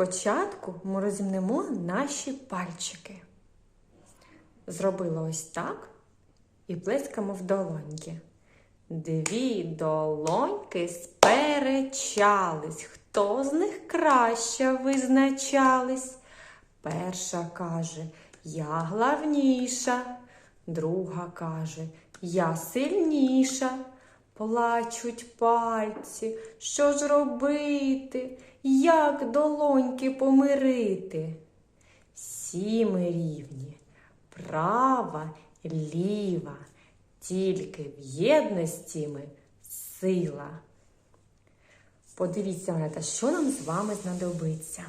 Спочатку ми розімнемо наші пальчики. Зробила ось так і плескаємо в долоньки. Дві долоньки сперечались. Хто з них краще визначались? Перша каже, я главніша. Друга каже, я сильніша. Плачуть пальці, що ж робити, як долоньки помирити? Всі ми рівні, права, ліва, тільки в єдності ми сила. Подивіться, Монета, що нам з вами знадобиться.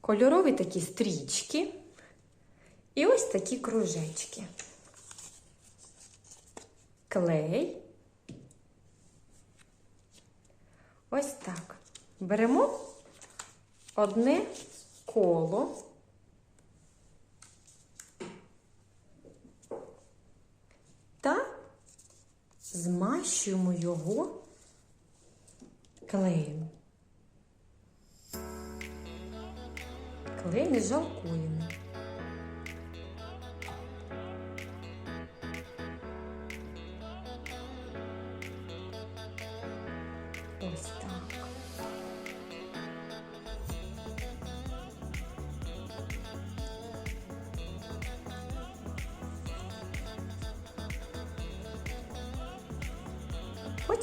Кольорові такі стрічки і ось такі кружечки. Клей. Ось так. Беремо одне коло. Та змащуємо його клеєм. Клей не жалкуємо.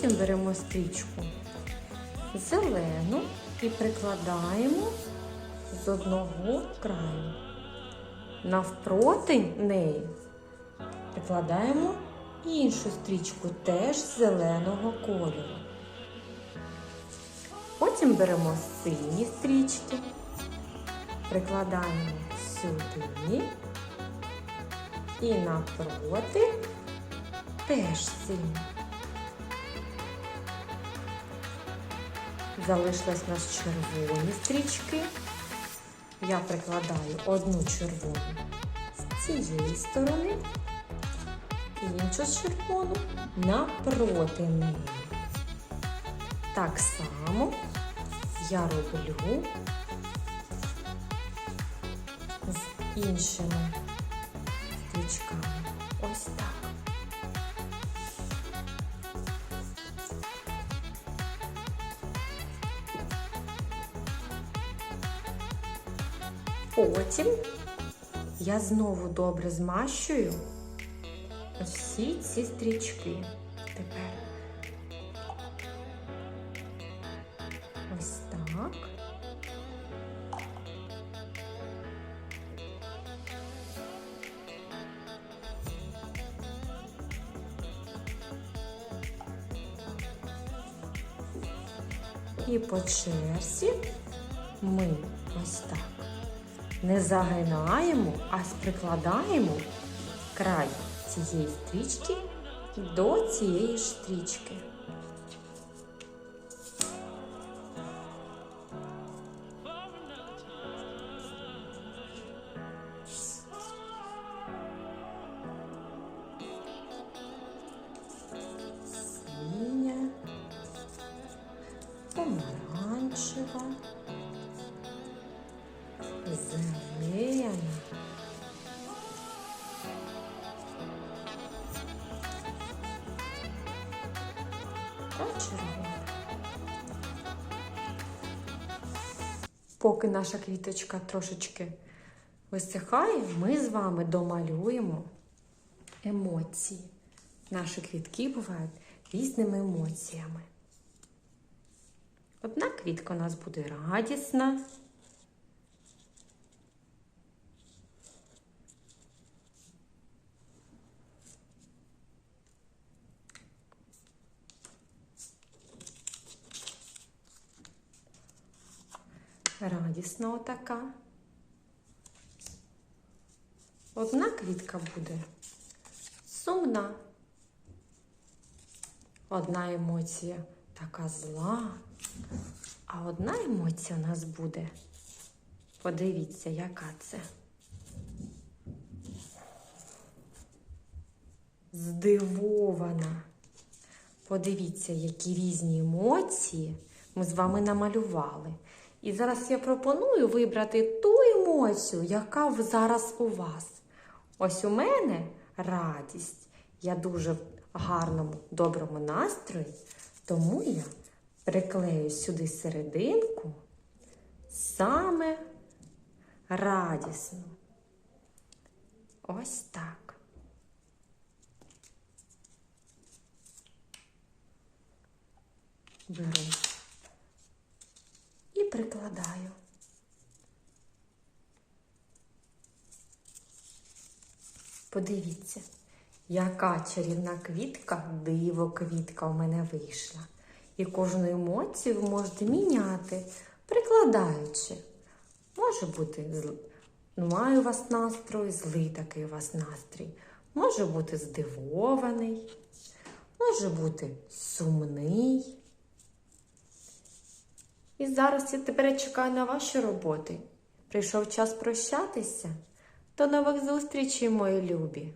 Потім беремо стрічку зелену і прикладаємо з одного краю. Навпроти неї прикладаємо іншу стрічку теж зеленого кольору. Потім беремо сині стрічки, прикладаємо сюди і навпроти теж сині. Залишились у нас червоні стрічки. Я прикладаю одну червону з цієї сторони, і іншу червону напроти неї. Так само я роблю з іншими стрічками. Ось так. Потім я знову добре змащую всі ці стрічки. Тепер ось так. І по черзі ми ось так не загинаємо, а прикладаємо край цієї стрічки до цієї стрічки. Та. Поки наша квіточка трошечки висихає, ми з вами домалюємо емоції. Наші квітки бувають різними емоціями. Одна квітка у нас буде радісна. Радісна отака. Одна квітка буде сумна. Одна емоція така зла, а одна емоція у нас буде. Подивіться, яка це. Здивована. Подивіться, які різні емоції ми з вами намалювали. І зараз я пропоную вибрати ту емоцію, яка зараз у вас. Ось у мене радість. Я дуже в гарному, доброму настрої, тому я приклею сюди серединку саме радісну. Ось так. Беру прикладаю. Подивіться, яка чарівна квітка, диво квітка у мене вийшла. І кожну емоцію ви можете міняти, прикладаючи. Може бути, зл- немає у вас настрою, злий такий у вас настрій. Може бути здивований, може бути сумний. І зараз я тепер чекаю на ваші роботи. Прийшов час прощатися. До нових зустрічей, мої любі!